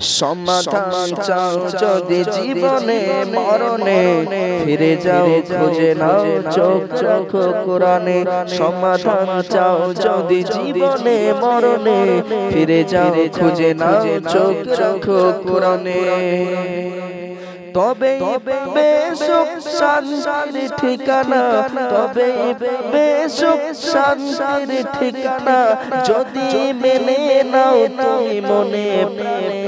সমাধান চাও যদি জীবনে মরণে ফিরে যাও খুঁজে নাও চোখ রাখো কোরআনে। সমাধান চাও যদি জীবনে মরণে ফিরে যাও খুঁজে নাও চোখ রাখো কোরআনে। তবে বেসুখ শান্তির ঠিকানা। তবে বেসুখ শান্তির ঠিকানা। যদি মেনে নাও তুমি মনে প্রেমে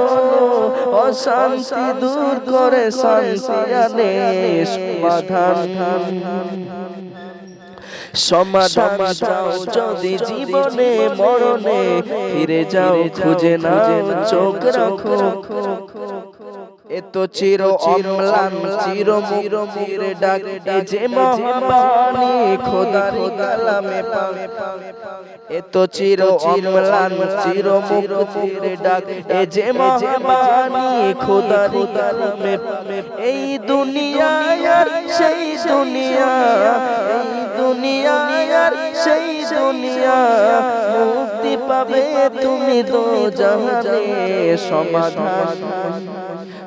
অশান্তি দূর করে শান্তি আনে সমাধান সমাধান চাও যদি জীবনে, মরণে, ফিরে যাও, খুঁজে না চোখ রাখো। এত চির অম্লান চির মুর মুর ডাক এ যে মহাবাণী খোদা কালামে পাবে এত চির অম্লান চির মুখ চির ডাক এ যে মহাবাণী খোদা কালামে পাবে এই দুনিয়া আর সেই দুনিয়া এই দুনিয়া আর সেই দুনিয়া মুক্তি পাবে তুমি দো জাহানে সমাধান।